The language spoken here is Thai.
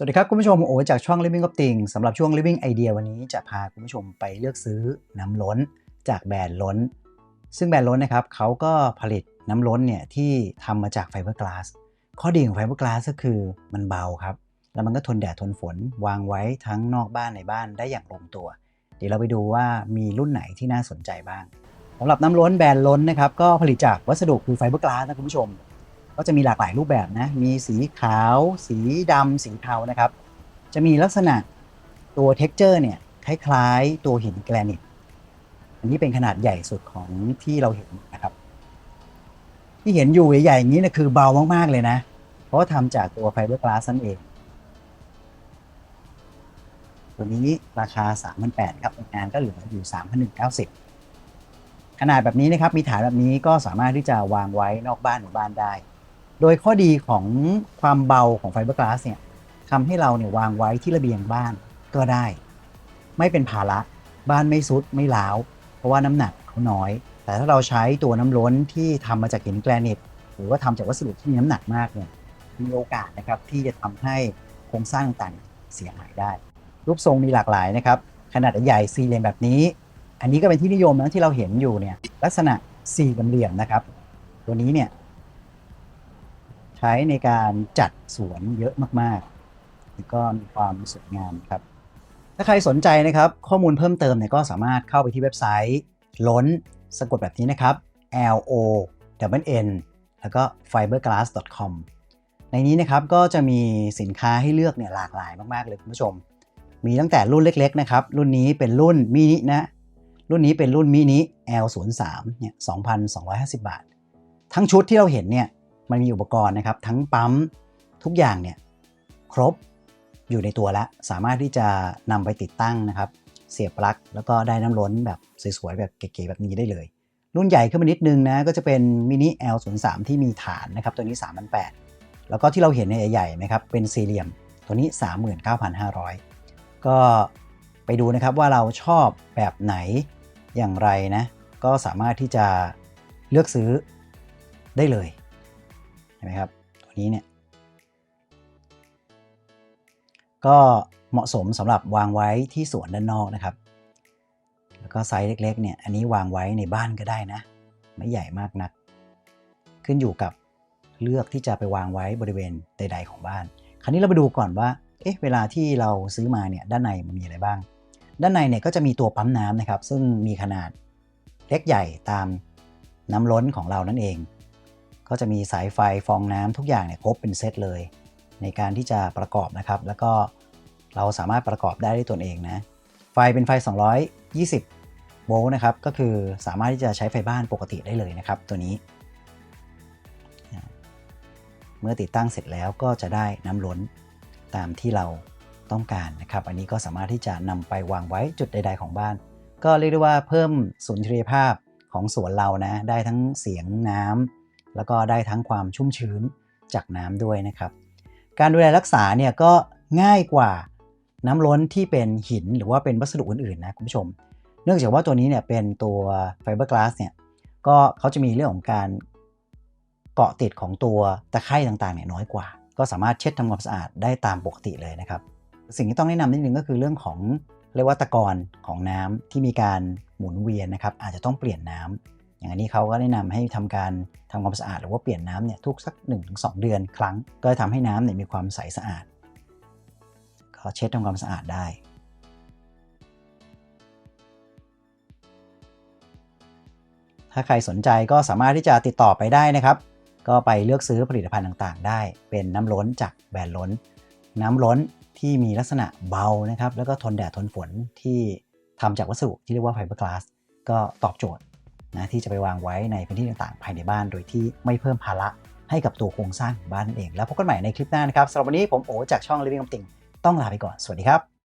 สวัสดีครับ คุณผู้ชมโอจากช่อง Living of Things สำหรับช่วง Living Idea วันนี้จะพาคุณผู้ชมไปเลือกซื้อน้ำล้นจากแบรนด์ล้น ซึ่งแบรนด์ล้นนะครับเขาก็ผลิตน้ำล้นเนี่ยที่ทำมาจากไฟเบอร์กลาสข้อดีของไฟเบอร์กลาสก็คือมันเบาครับ แล้วมันก็ทนแดดทนฝนวางไว้ทั้งนอกบ้านในบ้านได้อย่างลงตัว เดี๋ยวเราไปดูว่ามีรุ่นไหนที่น่าสนใจบ้างสำหรับน้ำล้นแบรนด์ล้นนะครับก็ผลิตจากวัสดุคือไฟเบอร์กลาสนะคุณผู้ชม ก็จะมีหลากหลายรูปแบบนะ มีสีขาว สีดำ สีเทานะครับ จะมีลักษณะตัว texture เนี่ยคล้ายๆ ตัวหินแกรนิต อันนี้เป็นขนาดใหญ่สุดของที่เราเห็นนะครับ ที่เห็นอยู่ใหญ่ๆอย่างนี้นะคือเบามากๆเลยนะ เพราะว่าทำจากตัวไฟเบอร์กลาสนั่นเอง ตัวนี้ราคา 3,800ครับงานก็เหลืออยู่ 3,190ขนาดแบบนี้นะครับมีฐานแบบนี้ก็สามารถที่จะวางไว้นอกบ้านหรือบ้านได้ โดยข้อดีของความเบาของไฟเบอร์กลาสเนี่ยทำให้เราเนี่ยวางไว้ที่ระเบียงบ้านก็ได้ ไม่เป็นภาระบ้านไม่ซุดไม่ล้าว เพราะว่าน้ำหนักเขาน้อย แต่ถ้าเราใช้ตัวน้ำล้นที่ทำมาจากหินแกรนิตหรือว่าทำจากวัสดุที่มีน้ำหนักมากเนี่ยมีโอกาสนะครับที่จะทำให้โครงสร้างต่างๆเสียหายได้ รูปทรงมีหลากหลายนะครับขนาดใหญ่สี่เหลี่ยมแบบนี้ อันนี้ก็เป็นที่นิยมนะที่เราเห็นอยู่เนี่ยลักษณะสี่เหลี่ยมนะครับ ตัวนี้เนี่ย ใช้ในการจัดสวนเยอะมากๆแล้วก็มีความสวยงามครับ ถ้าใครสนใจนะครับ ข้อมูลเพิ่มเติมเนี่ยก็สามารถเข้าไปที่เว็บไซต์ล้นสะกดแบบนี้นะครับ l o w n แล้วก็ fiberglass.com ในนี้นะครับก็จะมีสินค้าให้เลือกเนี่ยหลากหลายมาก ๆ เลยคุณผู้ชม มีตั้งแต่รุ่นเล็ก ๆ นะครับ รุ่นนี้เป็นรุ่นมินินะ รุ่นนี้เป็นรุ่นมินิ L03 เนี่ย 2,250 บาท ทั้งชุดที่เราเห็นเนี่ย มันมีอุปกรณ์นะครับ ทั้งปั๊มทุกอย่างเนี่ยครบอยู่ในตัวแล้ว สามารถที่จะนำไปติดตั้งนะครับ เสียบปลั๊กแล้วก็ได้น้ำล้นแบบสวยๆแบบเก๋ๆแบบนี้ได้เลย รุ่นใหญ่ขึ้นมานิดนึงนะก็จะเป็นมินิ L03 ที่มีฐานนะครับ ตัวนี้ 3,800 แล้วก็ที่เราเห็นในยใหญ่ๆนะครับเป็นสี่เหลี่ยมตัวนี้ 39,500 ก็ไปดูนะครับว่าเราชอบแบบไหนอย่างไรนะ ก็สามารถที่จะเลือกซื้อได้เลย เห็นไหมครับตัวนี้เนี่ยก็เหมาะสมสำหรับวางไว้ที่สวนด้านนอกนะครับ แล้วก็ไซส์เล็กๆเนี่ยอันนี้วางไว้ในบ้านก็ได้นะ ไม่ใหญ่มากนัก ขึ้นอยู่กับเลือกที่จะไปวางไว้บริเวณใด ๆ ของบ้าน คราวนี้เราไปดูก่อนว่าเอ๊ะเวลาที่เราซื้อมาเนี่ยด้านในมันมีอะไรบ้าง ด้านในเนี่ยก็จะมีตัวปั๊มน้ำนะครับ ซึ่งมีขนาดเล็กใหญ่ตามน้ำล้นของเรานั่นเอง ก็จะมีสายไฟฟองน้ำทุกอย่างเนี่ยครบเป็นเซตเลย ในการที่จะประกอบนะครับ แล้วก็เราสามารถประกอบได้ด้วยตนเองนะ ไฟเป็นไฟ 220 โวลต์นะครับ ก็คือสามารถที่จะใช้ไฟบ้านปกติได้เลยนะครับ ตัวนี้ เมื่อติดตั้งเสร็จแล้วก็จะได้น้ำล้นตามที่เราต้องการนะครับ อันนี้ก็สามารถที่จะนำไปวางไว้จุดใด ๆ ของบ้าน ก็เรียกได้ว่าเพิ่มสุนทรียภาพของสวนเรานะ ได้ทั้งเสียงน้ำ แล้วก็ได้ทั้งความชุ่มชื้นจากน้ำด้วยนะครับ การดูแลรักษาเนี่ยก็ง่ายกว่าน้ำล้นที่เป็นหินหรือว่าเป็นวัสดุอื่นๆนะคุณผู้ชม เนื่องจากว่าตัวนี้เนี่ยเป็นตัวไฟเบอร์กลาสเนี่ยก็เขาจะมีเรื่องของการเกาะติดของตัวตะไคร่ต่างๆเนี่ยน้อยกว่า ก็สามารถเช็ดทำความสะอาดได้ตามปกติเลยนะครับ สิ่งที่ต้องแนะนำนิดนึงก็คือเรื่องของเรียกว่าตะกอนของน้ำที่มีการหมุนเวียนนะครับอาจจะต้องเปลี่ยนน้ำ อย่างนี้เขาก็แนะนำให้ทำการทำความสะอาดหรือว่าเปลี่ยนน้ำเนี่ยทุกสัก 1-2 เดือนครั้ง ก็จะทำให้น้ำเนี่ยมีความใสสะอาด ก็เช็ดทำความสะอาดได้ถ้าใครสนใจก็สามารถที่จะติดต่อไปได้นะครับ ก็ไปเลือกซื้อผลิตภัณฑ์ต่างๆ ได้ เป็นน้ำล้นจากแบรนด์ล้น น้ำล้นที่มีลักษณะเบานะครับ แล้วก็ทนแดดทนฝนที่ทำจากวัสดุที่เรียกว่าไฟเบอร์กลาสก็ตอบโจทย์ นะที่จะไปวางไว้ในพื้นที่ต่างๆ ภายในบ้าน โดยที่ไม่เพิ่มภาระให้กับตัวโครงสร้างของบ้านนั่นเอง แล้วพบกันใหม่ในคลิปหน้านะครับสำหรับวันนี้ผมโอจากช่อง Living Something ต้องลาไปก่อน สวัสดีครับ